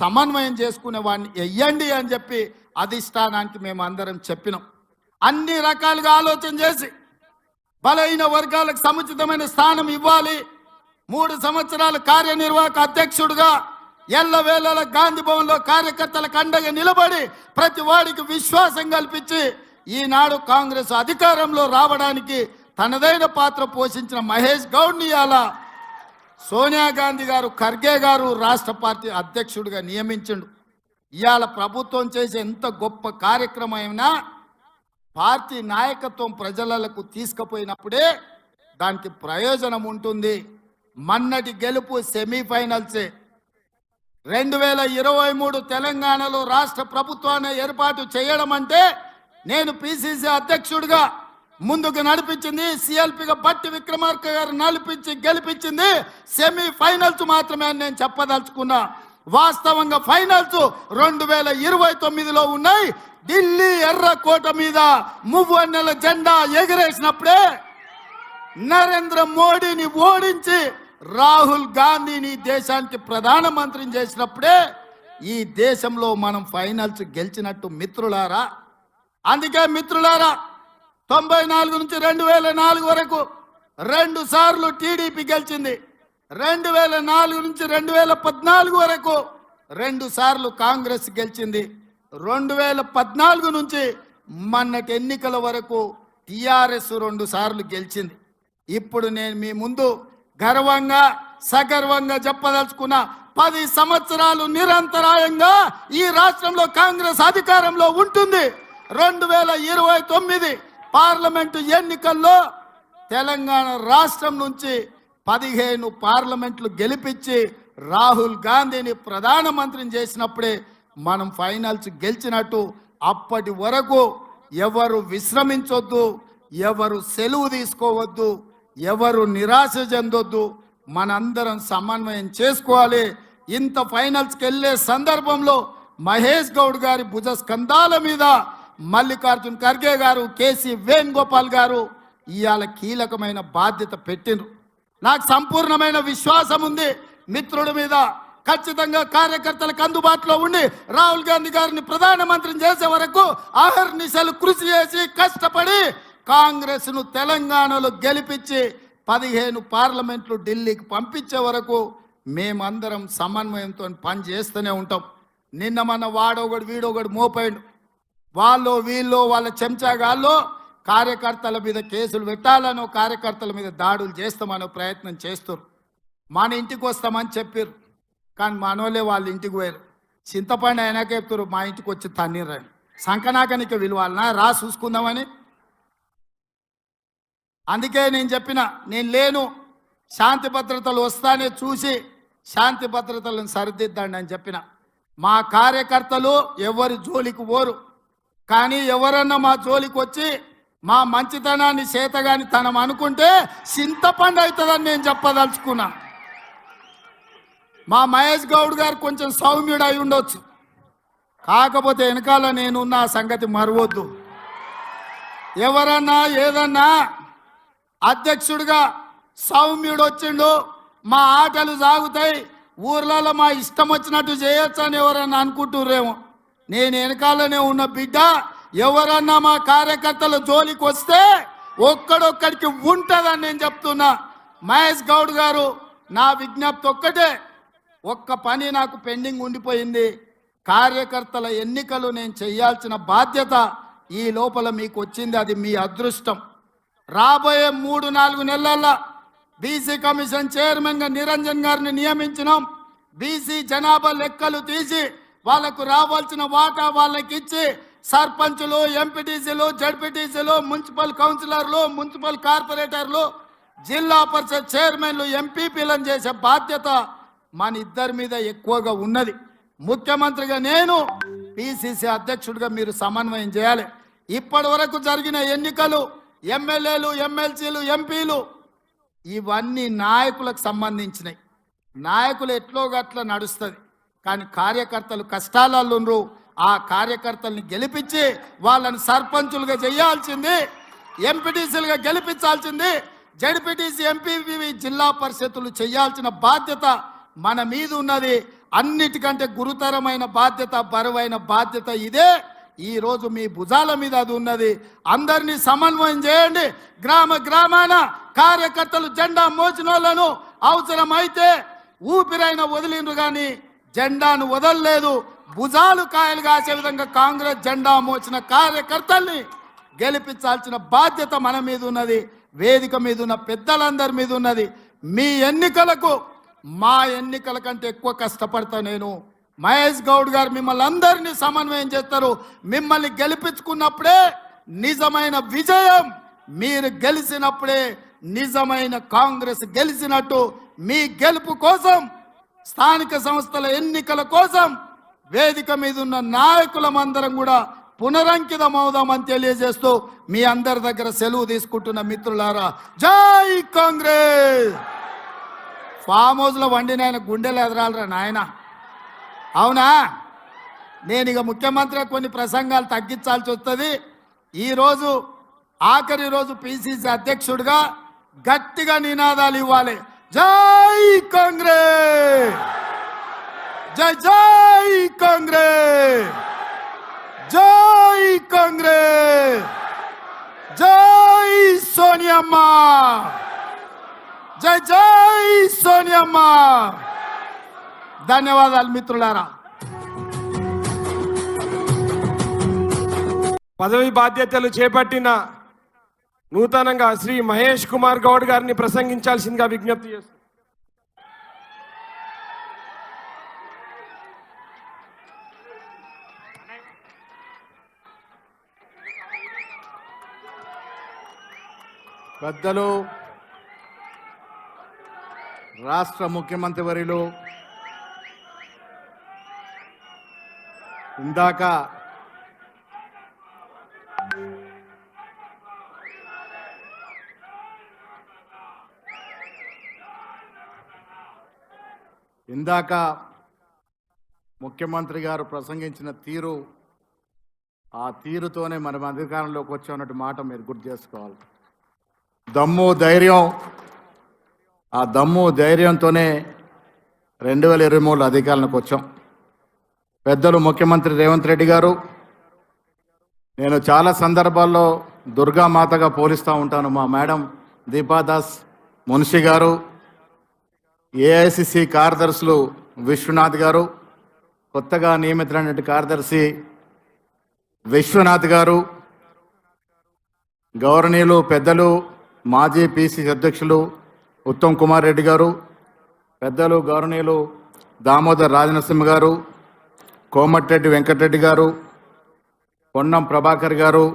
సమన్వయం చేసుకునే వాడిని వెయ్యండి అని చెప్పి అధిష్టానానికి మేము అందరం చెప్పినాం. అన్ని రకాలుగా ఆలోచన చేసి బలహీన వర్గాలకు సముచితమైన స్థానం ఇవ్వాలి. మూడు సంవత్సరాల కార్యనిర్వాహక అధ్యక్షుడిగా ఎల్లవేళల గాంధీ భవన్లో కార్యకర్తలకు అండగా నిలబడి ప్రతి వాడికి విశ్వాసం కల్పించి ఈనాడు కాంగ్రెస్ అధికారంలో రావడానికి తనదైన పాత్ర పోషించిన మహేష్ గౌడ్ని అలా సోనియా గాంధీ గారు ఖర్గే గారు రాష్ట్ర పార్టీ అధ్యక్షుడిగా నియమించిండు. ఇవాళ ప్రభుత్వం చేసే ఎంత గొప్ప కార్యక్రమమైనా పార్టీ నాయకత్వం ప్రజలకు తీసుకుపోయినప్పుడే దానికి ప్రయోజనం ఉంటుంది. మన్నటి గెలుపు సెమీఫైనల్సే. రెండు వేల ఇరవై మూడు తెలంగాణలో రాష్ట్ర ప్రభుత్వాన్ని ఏర్పాటు చేయడం అంటే నేను పిసిసి అధ్యక్షుడిగా ముందుకు నడిపించింది సిఎల్పిగా బట్టి విక్రమార్క గారు నడిపించి గెలిపించింది సెమీ ఫైనల్స్ మాత్రమే అని నేను చెప్పదలుచుకున్నా. వాస్తవంగా ఫైనల్స్ రెండు వేల ఇరవై తొమ్మిదిలో ఉన్నాయి. ఢిల్లీ ఎర్రకోట మీద మువ్వన్నెల జెండా ఎగిరేసినప్పుడే నరేంద్ర మోడీని ఓడించి రాహుల్ గాంధీని దేశానికి ప్రధానమంత్రిని చేసినప్పుడే ఈ దేశంలో మనం ఫైనల్స్ గెలిచినట్టు మిత్రులారా? అందుకే మిత్రులారా తొంభై నాలుగు నుంచి రెండు వేల నాలుగు వరకు రెండు సార్లు టీడీపీ గెలిచింది. రెండు వేల నాలుగు నుంచి రెండు వేల పద్నాలుగు వరకు రెండు సార్లు కాంగ్రెస్ గెలిచింది. రెండు వేల పద్నాలుగు నుంచి మొన్నటి ఎన్నికల వరకు టిఆర్ఎస్ రెండు సార్లు గెలిచింది. ఇప్పుడు నేను మీ ముందు గర్వంగా సగర్వంగా చెప్పదలుచుకున్న పది సంవత్సరాలు నిరంతరాయంగా ఈ రాష్ట్రంలో కాంగ్రెస్ అధికారంలో ఉంటుంది. రెండు వేల ఇరవై తొమ్మిది పార్లమెంటు ఎన్నికల్లో తెలంగాణ రాష్ట్రం నుంచి పదిహేను పార్లమెంట్లు గెలిపించి రాహుల్ గాంధీని ప్రధానమంత్రిని చేసినప్పుడే మనం ఫైనల్స్ గెలిచినట్టు అప్పటి వరకు ఎవరు విశ్రమించొద్దు ఎవరు సెలవు తీసుకోవద్దు ఎవరు నిరాశ చెందొద్దు మనందరం సమన్వయం చేసుకోవాలి. ఇంత ఫైనల్స్కి వెళ్ళే సందర్భంలో మహేష్ గౌడ్ గారి భుజ స్కంధాల మీద మల్లికార్జున్ ఖర్గే గారు కేసీ వేణుగోపాల్ గారు ఇవాళ కీలకమైన బాధ్యత పెట్టిండ్రు. నాకు సంపూర్ణమైన విశ్వాసం ఉంది. మిత్రుడి మీద ఖచ్చితంగా కార్యకర్తలకు అందుబాటులో ఉండి రాహుల్ గాంధీ గారిని ప్రధానమంత్రిని చేసే వరకు ఆహర్నిశలు కృషి చేసి కష్టపడి కాంగ్రెస్ను తెలంగాణలో గెలిపించి పదిహేను పార్లమెంట్లు ఢిల్లీకి పంపించే వరకు మేమందరం సమన్వయంతో పని చేస్తూనే ఉంటాం. నిన్న మన వాడొకడు వీడొకడు మోపోయిండు వాళ్ళు వీళ్ళు వాళ్ళ చెంచాగాళ్ళు కార్యకర్తల మీద కేసులు పెట్టాలనో కార్యకర్తల మీద దాడులు చేస్తామనో ప్రయత్నం చేస్తారు మన ఇంటికి వస్తామని చెప్పారు కానీ మనోళ్ళే వాళ్ళ ఇంటికి పోయారు. చింతపండు అయినాక చెప్తారు మా ఇంటికి వచ్చి తన్నీరని సంకనాకనికి విలువాలనా? రా చూసుకుందామని. అందుకే నేను చెప్పిన నేను లేను. శాంతి భద్రతలు వస్తానే చూసి శాంతి భద్రతలను సరిదిద్దండి అని చెప్పిన. మా కార్యకర్తలు ఎవరి జోలికి పోరు. కానీ ఎవరన్నా మా జోలికి వచ్చి మా మంచితనాన్ని చేతగాని తనం అనుకుంటే చింతపండు అవుతుందని నేను చెప్పదలుచుకున్నా. మా మహేష్ గౌడ్ గారు కొంచెం సౌమ్యుడు అయి ఉండొచ్చు. కాకపోతే వెనకాల నేనున్న ఆ సంగతి మరవద్దు. ఎవరన్నా ఏదన్నా అధ్యక్షుడిగా సౌమ్యుడు వచ్చిండు మా ఆటలు సాగుతాయి ఊర్లలో మా ఇష్టం వచ్చినట్టు చేయొచ్చు అని ఎవరన్నా అనుకుంటుర్రేమో. నేను వెనకాలనే ఉన్న బిడ్డ ఎవరన్నా మా కార్యకర్తల జోలికి వస్తే ఒక్కడొక్కడికి ఉంటుందని నేను చెప్తున్నా. మహేష్ గౌడ్ గారు నా విజ్ఞప్తి ఒక్కటే. ఒక్క పని నాకు పెండింగ్ ఉండిపోయింది. కార్యకర్తల ఎన్నికలు నేను చేయాల్సిన బాధ్యత ఈ లోపల మీకు వచ్చింది అది మీ అదృష్టం. రాబోయే మూడు నాలుగు నెలల్లో బీసీ కమిషన్ చైర్మన్గా నిరంజన్ గారిని నియమించినాం. బీసీ జనాభా లెక్కలు తీసి వాళ్ళకు రావాల్సిన వాటా వాళ్ళకి ఇచ్చి సర్పంచులు ఎంపీటీసీలు జడ్పీటీసీలు మున్సిపల్ కౌన్సిలర్లు మున్సిపల్ కార్పొరేటర్లు జిల్లా పరిషత్ చైర్మన్లు ఎంపీపీలను చేసే బాధ్యత మన ఇద్దరి మీద ఎక్కువగా ఉన్నది. ముఖ్యమంత్రిగా నేను పిసిసి అధ్యక్షుడిగా మీరు సమన్వయం చేయాలి. ఇప్పటి వరకు జరిగిన ఎన్నికలు ఎమ్మెల్యేలు ఎమ్మెల్సీలు ఎంపీలు ఇవన్నీ నాయకులకు సంబంధించినవి నాయకులు ఎట్లో గట్ల నడుస్తుంది? కానీ కార్యకర్తలు కష్టాలలో ఆ కార్యకర్తల్ని గెలిపించి వాళ్ళని సర్పంచులుగా చేయాల్సింది ఎంపీటీసీలుగా గెలిపించాల్సింది జడ్పీటీసీ ఎంపీవి జిల్లా పరిషత్తులు చేయాల్సిన బాధ్యత మన మీద ఉన్నది అన్నిటికంటే గురుతరమైన బాధ్యత బరువైన బాధ్యత ఇదే. ఈరోజు మీ భుజాల మీద అది ఉన్నది. అందరినీ సమన్వయం చేయండి. గ్రామ గ్రామాన కార్యకర్తలు జెండా మోసిన వాళ్ళను అవసరమైతే ఊపిరైన వదిలిండ్రు కానీ జెండాను వదలలేదు. భుజాలు కాయలు కాసే విధంగా కాంగ్రెస్ జెండా మోచిన కార్యకర్తల్ని గెలిపించాల్సిన బాధ్యత మన మీద ఉన్నది వేదిక మీద ఉన్న పెద్దలందరి మీద ఉన్నది. మీ ఎన్నికలకు మా ఎన్నికల కంటే ఎక్కువ కష్టపడతా నేను. మహేష్ గౌడ్ గారు మిమ్మల్ని అందరినీ సమన్వయం చేస్తారు. మిమ్మల్ని గెలిపించుకున్నప్పుడే నిజమైన విజయం. మీరు గెలిచినప్పుడే నిజమైన కాంగ్రెస్ గెలిచినట్టు. మీ గెలుపు కోసం స్థానిక సంస్థల ఎన్నికల కోసం వేదిక మీద ఉన్న నాయకులమందరం కూడా పునరంకితం అవుదామని తెలియజేస్తూ మీ అందరి దగ్గర సెలవు తీసుకుంటున్న మిత్రులారా జై కాంగ్రెస్! ఫామ్ హౌస్లో వండిన ఆయన గుండెలు ఎదరాలరా నాయన? అవునా? నేను ఇక ముఖ్యమంత్రి కొన్ని ప్రసంగాలు తగ్గించాల్సి వస్తుంది. ఈరోజు ఆఖరి రోజు పిసిసి అధ్యక్షుడిగా గట్టిగా నినాదాలు ఇవ్వాలి. జై కాంగ్రెస్! జై జై కాంగ్రెస్! జై కాంగ్రెస్! జై సోనియమ్మ! జై జై సోనియమ్మ! ధన్యవాదాలు మిత్రులారా. పదవి బాధ్యతలు చేపట్టిన నూతనంగా శ్రీ మహేష్ కుమార్ గౌడ్ గారిని ప్రసంగించాల్సిందిగా విజ్ఞప్తి చేస్తున్నాను పెద్దలు రాష్ట్ర ముఖ్యమంత్రి వర్యులు ఇందాక ఇందాక ముఖ్యమంత్రి గారు ప్రసంగించిన తీరు ఆ తీరుతోనే మనం అధికారంలోకి వచ్చామన్నట్టు మాట మీరు గుర్తు చేసుకోవాలి. దమ్ము ధైర్యం ఆ దమ్ము ధైర్యంతోనే రెండు వేల ఇరవై మూడు అధికారంలోకి వచ్చాం. పెద్దలు ముఖ్యమంత్రి రేవంత్ రెడ్డి గారు నేను చాలా సందర్భాల్లో దుర్గామాతగా పోలిస్తూ ఉంటాను మా మేడం దీపాదాస్ మున్షి గారు ఏఐసిసి కార్యదర్శులు విశ్వనాథ్ గారు కొత్తగా నియమితులైనటువంటి కార్యదర్శి విశ్వనాథ్ గారు గౌరవనీయులు పెద్దలు మాజీ పిసిసి అధ్యక్షులు ఉత్తమ్ కుమార్ రెడ్డి గారు పెద్దలు గౌరవనీయులు దామోదర్ రాజనరసింహ గారు కోమటిరెడ్డి వెంకటరెడ్డి గారు పొన్నం ప్రభాకర్ గారు